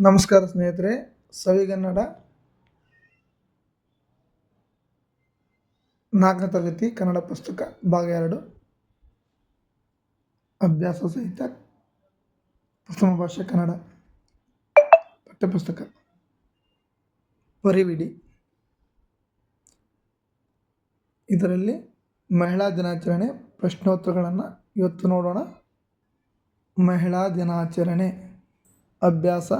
ನಮಸ್ಕಾರ ಸ್ನೇಹಿತರೆ ಸವಿಗನ್ನಡ ನಾಲ್ಕನೇ ತರಗತಿ, ಕನ್ನಡ ಪುಸ್ತಕ, ಭಾಗ ಎರಡು. ಅಭ್ಯಾಸ ಸಹಿತ ಪ್ರಥಮ ಭಾಷೆ, ಕನ್ನಡ. ಪಠ್ಯಪುಸ್ತಕ. ಪರಿವಿಡಿ. ಇದರಲ್ಲಿ ಮಹಿಳಾ ದಿನಾಚರಣೆ, ಪ್ರಶ್ನೋತ್ತರಗಳನ್ನು ಇವತ್ತು ನೋಡೋಣ. ಮಹಿಳಾ ದಿನಾಚರಣೆ. ಅಭ್ಯಾಸ.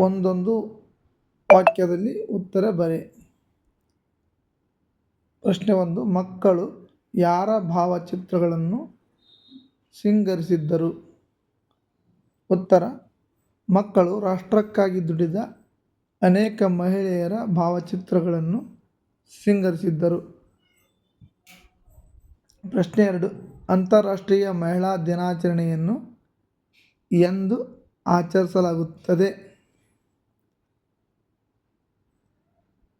ಒಂದೊಂದು ವಾಕ್ಯದಲ್ಲಿ ಉತ್ತರ ಬರೆ. ಪ್ರಶ್ನೆ ಒಂದು, ಮಕ್ಕಳು ಯಾರ ಭಾವಚಿತ್ರಗಳನ್ನು ಸಿಂಗರಿಸಿದ್ದರು? ಉತ್ತರ, ಮಕ್ಕಳು ರಾಷ್ಟ್ರಕ್ಕಾಗಿ ದುಡಿದ ಅನೇಕ ಮಹಿಳೆಯರ ಭಾವಚಿತ್ರಗಳನ್ನು ಸಿಂಗರಿಸಿದ್ದರು. ಪ್ರಶ್ನೆ ಎರಡು, ಅಂತಾರಾಷ್ಟ್ರೀಯ ಮಹಿಳಾ ದಿನಾಚರಣೆಯನ್ನು ಎಂದು ಆಚರಿಸಲಾಗುತ್ತದೆ.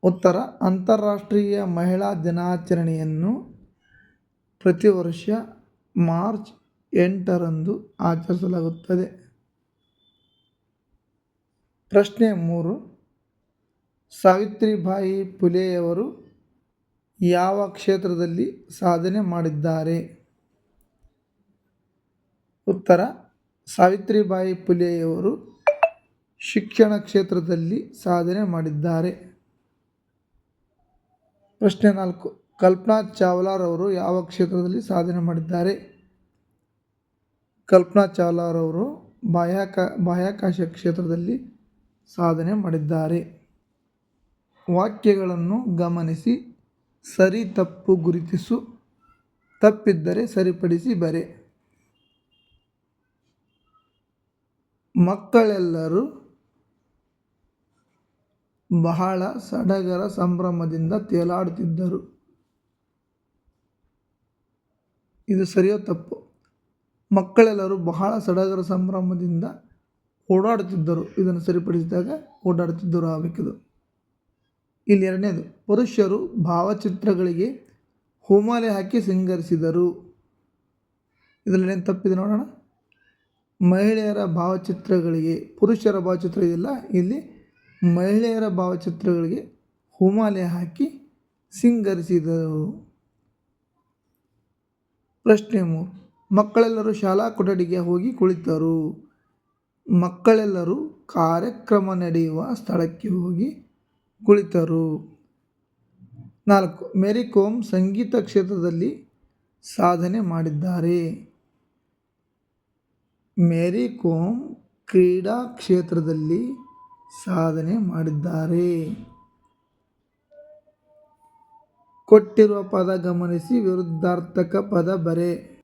ಉತ್ತರ, ಅಂತಾರಾಷ್ಟ್ರೀಯ ಮಹಿಳಾ ದಿನಾಚರಣೆಯನ್ನು ಪ್ರತಿ ವರ್ಷ ಮಾರ್ಚ್ ಎಂಟರಂದು ಆಚರಿಸಲಾಗುತ್ತದೆ. ಪ್ರಶ್ನೆ ಮೂರು, ಸಾವಿತ್ರಿಬಾಯಿ ಫುಲೆಯವರು ಯಾವ ಕ್ಷೇತ್ರದಲ್ಲಿ ಸಾಧನೆ ಮಾಡಿದ್ದಾರೆ? ಉತ್ತರ, ಸಾವಿತ್ರಿಬಾಯಿ ಫುಲೆಯವರು ಶಿಕ್ಷಣ ಕ್ಷೇತ್ರದಲ್ಲಿ ಸಾಧನೆ ಮಾಡಿದ್ದಾರೆ. ಪ್ರಶ್ನೆ ನಾಲ್ಕು. ಕಲ್ಪನಾ ಚಾವ್ಲಾರವರು ಯಾವ ಕ್ಷೇತ್ರದಲ್ಲಿ ಸಾಧನೆ ಮಾಡಿದ್ದಾರೆ? ಕಲ್ಪನಾ ಚಾವ್ಲಾರವರು ಬಾಹ್ಯಾಕಾ, ಬಾಹ್ಯಾಕಾಶ ಕ್ಷೇತ್ರದಲ್ಲಿ ಸಾಧನೆ ಮಾಡಿದ್ದಾರೆ. ವಾಕ್ಯಗಳನ್ನು ಗಮನಿಸಿ, ಸರಿ ತಪ್ಪು ಗುರುತಿಸು, ತಪ್ಪಿದ್ದರೆ ಸರಿಪಡಿಸಿ ಬರೆ. ಮಕ್ಕಳೆಲ್ಲರೂ ಬಹಳ ಸಡಗರ ಸಂಭ್ರಮದಿಂದ ತೇಲಾಡುತ್ತಿದ್ದರು. ಇದು ಸರಿಯೋ ತಪ್ಪು? ಮಕ್ಕಳೆಲ್ಲರೂ ಬಹಳ ಸಡಗರ ಸಂಭ್ರಮದಿಂದ ಓಡಾಡುತ್ತಿದ್ದರು. ಇದನ್ನು ಸರಿಪಡಿಸಿದಾಗ ಓಡಾಡುತ್ತಿದ್ದರು ಆಗಬೇಕಿದು ಇಲ್ಲಿ ಎರಡನೇದು, ಪುರುಷರು ಭಾವಚಿತ್ರಗಳಿಗೆ ಹೂಮಾಲೆ ಹಾಕಿ ಸಿಂಗರಿಸಿದರು. ಇದರಲ್ಲಿ ಏನು ತಪ್ಪಿದೆ ನೋಡೋಣ. ಮಹಿಳೆಯರ ಭಾವಚಿತ್ರಗಳಿಗೆ ಪುರುಷರ ಭಾವಚಿತ್ರ ಇದೆಯಲ್ಲ, ಇಲ್ಲಿ ಮಹಿಳೆಯರ ಭಾವಚಿತ್ರಗಳಿಗೆ ಹೂಮಾಲೆ ಹಾಕಿ ಸಿಂಗರಿಸಿದರು. ಪ್ರಶ್ನೆ ಮೂರು. ಮಕ್ಕಳೆಲ್ಲರೂ ಶಾಲಾ ಕೊಠಡಿಗೆ ಹೋಗಿ ಕುಳಿತರು. ಮಕ್ಕಳೆಲ್ಲರೂ ಕಾರ್ಯಕ್ರಮ ನಡೆಯುವ ಸ್ಥಳಕ್ಕೆ ಹೋಗಿ ಕುಳಿತರು. ನಾಲ್ಕು. ಮೇರಿ ಕೋಮ್ ಸಂಗೀತ ಕ್ಷೇತ್ರದಲ್ಲಿ ಸಾಧನೆ ಮಾಡಿದ್ದಾರೆ. ಮೇರಿ ಕೋಮ್ ಕ್ರೀಡಾ ಕ್ಷೇತ್ರದಲ್ಲಿ ಸಾಧನೆ ಮಾಡಿದ್ದಾರೆ. ಕೊಟ್ಟಿರುವ ಪದ ಗಮನಿಸಿ, ವಿರುದ್ಧಾರ್ಥಕ ಪದ ಬರೆ.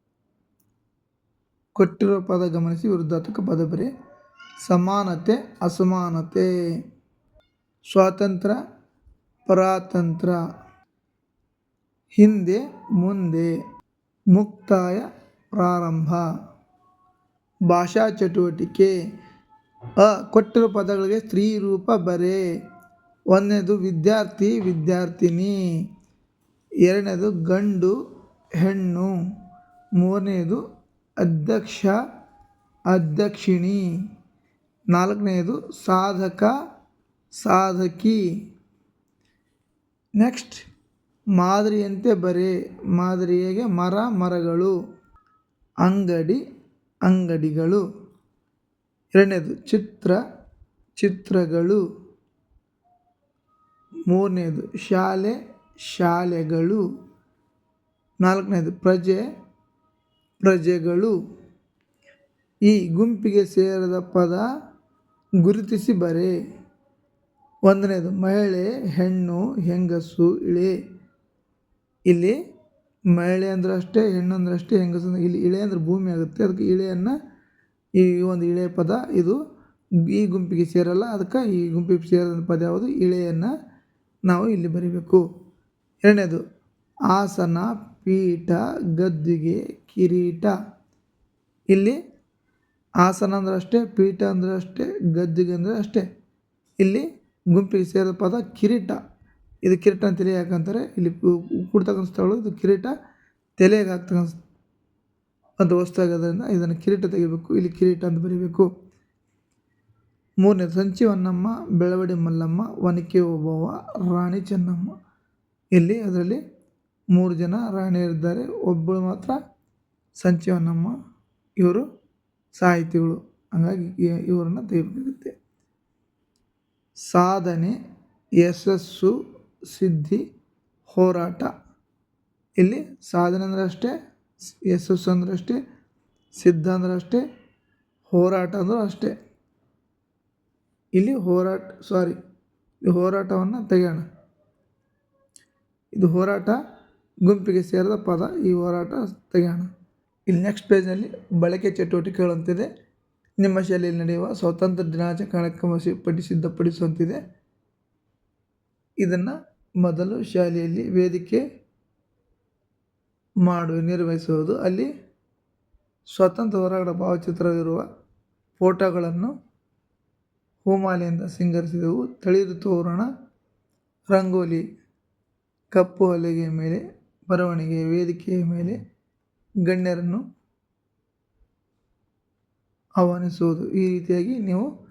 ಕೊಟ್ಟಿರುವ ಪದ ಗಮನಿಸಿ, ವಿರುದ್ಧಾರ್ಥಕ ಪದ ಬರೆ. ಸಮಾನತೆ, ಅಸಮಾನತೆ. ಸ್ವಾತಂತ್ರ್ಯ ಪರಾತಂತ್ರ ಹಿಂದೆ, ಮುಂದೆ. ಮುಕ್ತಾಯ, ಪ್ರಾರಂಭ. ಭಾಷಾ ಚಟುವಟಿಕೆ. ಅ ಕೊಟ್ಟಿರೋ ಪದಗಳಿಗೆ ಸ್ತ್ರೀ ರೂಪ ಬರೆ. ಒಂದನೇದು ವಿದ್ಯಾರ್ಥಿ, ವಿದ್ಯಾರ್ಥಿನಿ. ಎರಡನೇದು ಗಂಡು, ಹೆಣ್ಣು. ಮೂರನೇದು ಅಧ್ಯಕ್ಷ, ಅಧ್ಯಕ್ಷಿಣಿ. ನಾಲ್ಕನೆಯದು ಸಾಧಕ, ಸಾಧಕಿ. ನೆಕ್ಸ್ಟ್, ಮಾದರಿಯಂತೆ ಬರೆ. ಮಾದರಿಯಾಗೆ ಮರ, ಮರಗಳು. ಅಂಗಡಿ, ಅಂಗಡಿಗಳು. ಎರಡನೇದು ಚಿತ್ರ, ಚಿತ್ರಗಳು. ಮೂರನೇದು ಶಾಲೆ, ಶಾಲೆಗಳು. ನಾಲ್ಕನೇದು ಪ್ರಜೆ, ಪ್ರಜೆಗಳು. ಈ ಗುಂಪಿಗೆ ಸೇರಿದ ಪದ ಗುರುತಿಸಿ ಬರೆ. ಒಂದನೇದು ಮಹಿಳೆ, ಹೆಣ್ಣು, ಹೆಂಗಸು, ಇಳೆ. ಇಲ್ಲಿ ಮಹಿಳೆ ಅಂದ್ರೆ ಅಷ್ಟೇ ಹೆಣ್ಣು ಅಂದ್ರೆ ಅಷ್ಟೇ ಹೆಂಗಸು ಇಲ್ಲಿ ಇಳೆ ಅಂದ್ರೆ ಭೂಮಿ ಆಗುತ್ತೆ. ಅದಕ್ಕೆ ಇಳೆಯನ್ನು ಈ ಒಂದು ಇಳೆ ಪದ ಇದು ಈ ಗುಂಪಿಗೆ ಸೇರಲ್ಲ, ಅದಕ್ಕೆ ಈ ಗುಂಪಿಗೆ ಸೇರಿದ ಪದ ಯಾವುದು? ಇಳೆಯನ್ನು ನಾವು ಇಲ್ಲಿ ಬರೀಬೇಕು. ಎರಡನೇದು, ಆಸನ, ಪೀಠ, ಗದ್ದಿಗೆ, ಕಿರೀಟ. ಇಲ್ಲಿ ಆಸನ ಅಂದ್ರೆ ಅಷ್ಟೇ, ಪೀಠ ಅಂದರೆ ಅಷ್ಟೇ, ಗದ್ದಿಗೆ ಅಂದರೆ ಅಷ್ಟೇ. ಇಲ್ಲಿ ಗುಂಪಿಗೆ ಸೇರಿದ ಪದ ಕಿರೀಟ. ಇದು ಕಿರೀಟ ಅಂತೇಳಿ ಯಾಕಂತಾರೆ ಇಲ್ಲಿ ಕೂಡ್ತಕ್ಕಂಥ ಸ್ಥಳಗಳು, ಇದು ಕಿರೀಟ. ತಲೆಗೆ ಹಾಕ್ತಕ್ಕಂಥ ಅಂತ ವಸ್ತಾಗೋದ್ರಿಂದ ಇದನ್ನು ಕಿರೀಟ ತೆಗಿಬೇಕು. ಇಲ್ಲಿ ಕಿರೀಟ ಅಂತ ಬರೀಬೇಕು. ಮೂರನೇ ಸಂಚಿ ಹೊನ್ನಮ್ಮ, ಬೆಳವಡಿ ಮಲ್ಲಮ್ಮ ಒನಕೆ ಓಬವ್ವ ರಾಣಿ ಚೆನ್ನಮ್ಮ. ಇಲ್ಲಿ ಅದರಲ್ಲಿ ಮೂರು ಜನ ರಾಣಿಯರಿದ್ದಾರೆ ಒಬ್ಬಳು ಮಾತ್ರ ಸಂಚಿ ಹೊನ್ನಮ್ಮ. ಇವರು ಸಾಹಿತಿಗಳು. ಹಂಗಾಗಿ ಇವರನ್ನು ತೆಗಿಬೇಕಾಗುತ್ತೆ ಸಾಧನೆ, ಯಶಸ್ಸು, ಸಿದ್ಧಿ, ಹೋರಾಟ. ಇಲ್ಲಿ ಸಾಧನೆ ಅಂದರೆ ಅಷ್ಟೇ. ಯಶಸ್ಸು ಅಂದ್ರೆ ಅಷ್ಟೇ ಸಿದ್ಧ ಅಂದ್ರೆ ಅಷ್ಟೇ ಹೋರಾಟ ಅಂದ್ರೆ ಅಷ್ಟೇ ಇಲ್ಲಿ ಹೋರಾಟ ಸಾರಿ ಹೋರಾಟವನ್ನು ತೆಗೆಯೋಣ. ಇದು ಹೋರಾಟ, ಗುಂಪಿಗೆ ಸೇರಿದ ಪದ, ಈ ಹೋರಾಟ ತೆಗೆಯೋಣ. ಇಲ್ಲಿ ನೆಕ್ಸ್ಟ್ ಪೇಜ್ನಲ್ಲಿ ಬಳಕೆ ಚಟುವಟಿಕೆಗಳಂತಿದೆ ನಿಮ್ಮ ಶಾಲೆಯಲ್ಲಿ ನಡೆಯುವ ಸ್ವಾತಂತ್ರ್ಯ ದಿನಾಚರಣೆ ಕಾರ್ಯಕ್ರಮ ಪಡಿ ಸಿದ್ಧಪಡಿಸುವಂತಿದೆ. ಇದನ್ನು ಮೊದಲು ಶಾಲೆಯಲ್ಲಿ ವೇದಿಕೆ ಮಾಡು, ನಿರ್ವಹಿಸುವುದು. ಅಲ್ಲಿ ಸ್ವತಂತ್ರ ಹೊರಗಡೆ ಭಾವಚಿತ್ರವಿರುವ ಫೋಟೋಗಳನ್ನು ಹೂಮಾಲೆಯಿಂದ ಸಿಂಗರಿಸಿದೆವು. ತಳಿರು ತೋರಣ, ರಂಗೋಲಿ, ಕಪ್ಪು ಹಲಗೆಯ ಮೇಲೆ ಬರವಣಿಗೆ ವೇದಿಕೆಯ ಮೇಲೆ ಗಣ್ಯರನ್ನು ಆಹ್ವಾನಿಸುವುದು. ಈ ರೀತಿಯಾಗಿ ನೀವು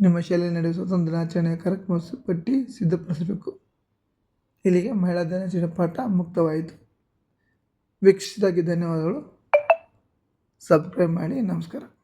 ನಿಮ್ಮ ಶಾಲೆಯಲ್ಲಿ ನಡೆಯುವ ಸ್ವತಂತ್ರ ದಿನಾಚರಣೆಯ ಕಾರ್ಯಕ್ರಮ ಪಟ್ಟಿ ಸಿದ್ಧಪಡಿಸಬೇಕು. ಇಲ್ಲಿಗೆ ಮಹಿಳಾ ದಿನಾಚರಣೆ ಪಾಠ ಮುಕ್ತವಾಯಿತು. ವೀಕ್ಷಿಸಿದಾಗಿ ಧನ್ಯವಾದಗಳು. ಸಬ್ಸ್ಕ್ರೈಬ್ ಮಾಡಿ. ನಮಸ್ಕಾರ.